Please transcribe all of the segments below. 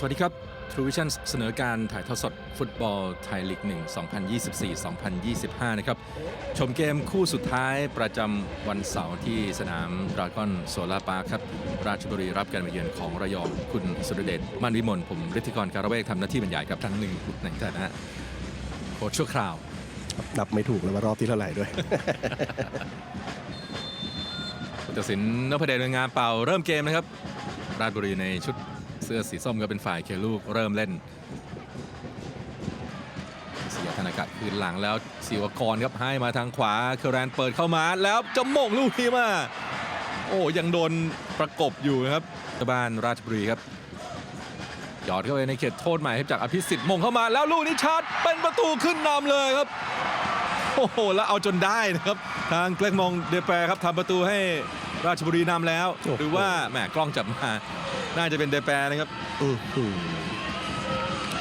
สวัสดีครับ True Vision เสนอการถ่ายทอดสดฟุตบอลไทยลีก 1 2024-2025 นะครับ ชมเกมคู่สุดท้ายประจำวันเสาร์ที่สนามดราก้อนโซลาปาร์คครับ ราชบุรีรับการมาเยือนของระยอง คุณสุรเดชมั่นวิมล ผมฤทธิกรการะเวกทำหน้าที่บรรยายครับครั้งหนึ่งในฐานะโค้ชชั่วคราว นับไม่ถูกแล้วว่ารอบที่เท่าไหร่ด้วยผู้ตัดสินนพเดชเรืองงามเป่าเริ่มเกมนะครับ ราชบุรีในชุด เสื้อสีส้มก็เป็นฝ่ายเคลูกเริ่มเล่นเสียธนากะคืนหลังแล้วศิวกรครับให้มาทางขวาเคอร์แรนเปิดเข้ามาแล้วจะโมงลูกนี้มา โอ้ยังโดนประกบอยู่นะครับบ้านราชบุรีครับหยอดเข้าไปในเขตโทษใหม่ครับจากอภิสิทธิ์มงเข้ามาแล้วลูกนี้ชัดเป็นประตูขึ้นนำเลยครับ โอ้โหแล้วเอาจนได้นะครับ ทางเกลกมองเดแปรครับทำประตูให้ราชบุรีนำแล้วโอ้โหหรือว่าแหมกล้องจับมา น่าจะเป็นเดแปรนะครับอื้อหือ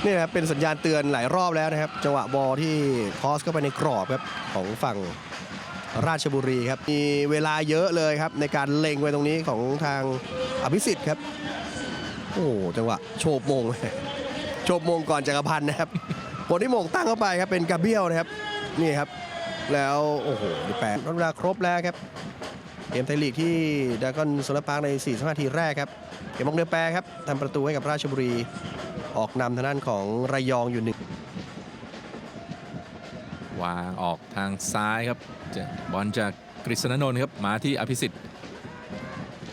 นี่นะครับเป็นสัญญาณเตือนหลายรอบแล้วนะครับ จังหวะบอลที่คอสเข้าไปในกรอบครับของฝั่งราชบุรีครับ มีเวลาเยอะเลยครับ ในการเล็งไว้ตรงนี้ของทางอภิสิทธิ์ครับ โอ้จังหวะโฉบมง โฉบมงก่อนจักรพันธ์นะครับคนที่มงตั้งเข้าไปครับเป็นกาเบียลนะครับ นี่ครับ แล้วโอ้โหแปดเวลาครบแล้วครับ เกมไทยลีกที่ดากอนโซลาร์พาร์ใน4นาทีแรกครับเกมมองเดือแปรครับทำประตูให้กับราชบุรี ออกนำทางด้านของระยองอยู่หนึ่งวางออกทางซ้ายครับบอลจากกฤษณนนท์ครับมาที่อภิสิทธิ์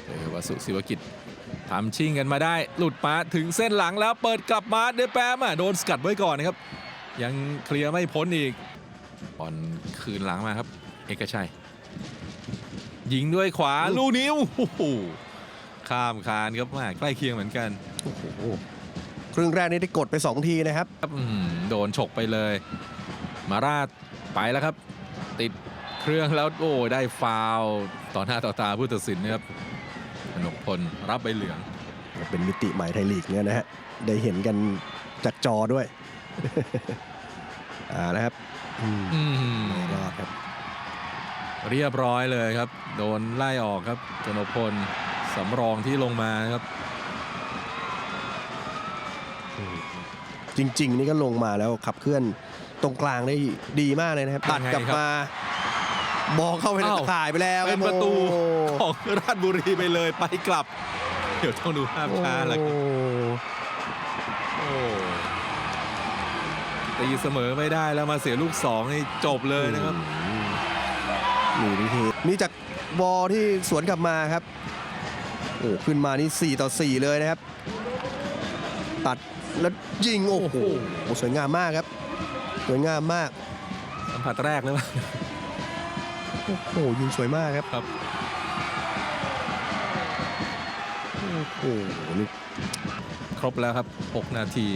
เจอวสุศิวกิจทำชิงกันมาได้ หลุดมาถึงเส้นหลังแล้วเปิดกลับมาเดแปรมาโดนสกัดไว้ก่อนนะครับ ยังเคลียร์ไม่พ้นอีกบอลคืนหลังมาครับ เอกชัย ยิงด้วยขวาลูกนิ้วโอ้โหข้ามคานครับแม่ใกล้เคียงเหมือนกันโอ้โหครึ่งแรกนี้ได้กดไป 2 ทีนะครับครับอื้อหือโดนฉกไปเลย มาราดไปแล้วครับ ติดเครื่องแล้วโอ้ได้ฟาวล์ต่อหน้าต่อตาผู้ตัดสินนะครับกนกพลรับใบเหลือง เป็นมิติใหม่ไทยลีกเนี่ยนะฮะได้เห็นกันจากจอด้วย อ่านะครับอืม อืมไม่รอดครับ เรียบร้อยเลยครับ โดนไล่ออกครับกนกพลสำรองที่ลงมานะครับ จริง ๆ นี่ก็ลงมาแล้วขับเคลื่อนตรงกลางได้ดีมากเลยนะครับตัดกลับมาบอลเข้าไปในอ้าวตะข่ายไปแล้วเป็นประตูโอ้ของราชบุรีไปเลยไปกลับ เดี๋ยวต้องดูภาพช้าแล้วครับโอ้โอ้ตีเสมอไม่ได้แล้วมาเสียลูกสองนี่จบเลยนะครับ นี่วิธีนี่จากบอลที่สวนกลับมาครับโอ้ขึ้นมานี่ 4 ต่อ 4 เลยนะครับ ตัดแล้วยิงโอ้โหสวยงามมากครับ สวยงามมากสัมผัสแรกเลยว่าโอ้โหยิงสวยมากครับครับโอ้โหนี่ครบแล้วครับ 6 นาที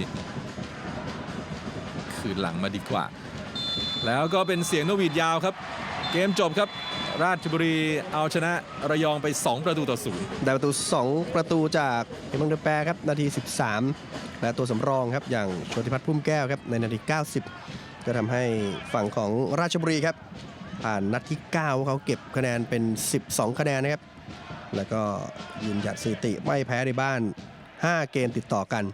คืนหลังมาดีกว่า แล้วก็เป็นเสียงนกหวีดยาวครับ เกมจบครับ ราชบุรีเอาชนะระยองไป 2 ประตูต่อศูนย์ได้ประตู 2 ประตูจากเอมังเดอแปรครับนาที 13 และตัวสำรองครับอย่างโชติพัฒน์พุ่มแก้วครับในนาที 90 ก็ทำให้ฝั่งของราชบุรีครับผ่านนัดที่ 9 เขาเก็บคะแนนเป็น 12 คะแนนนะครับ แล้วก็ยืนหยัดสถิติไม่แพ้ในบ้าน 5 เกมติดต่อกัน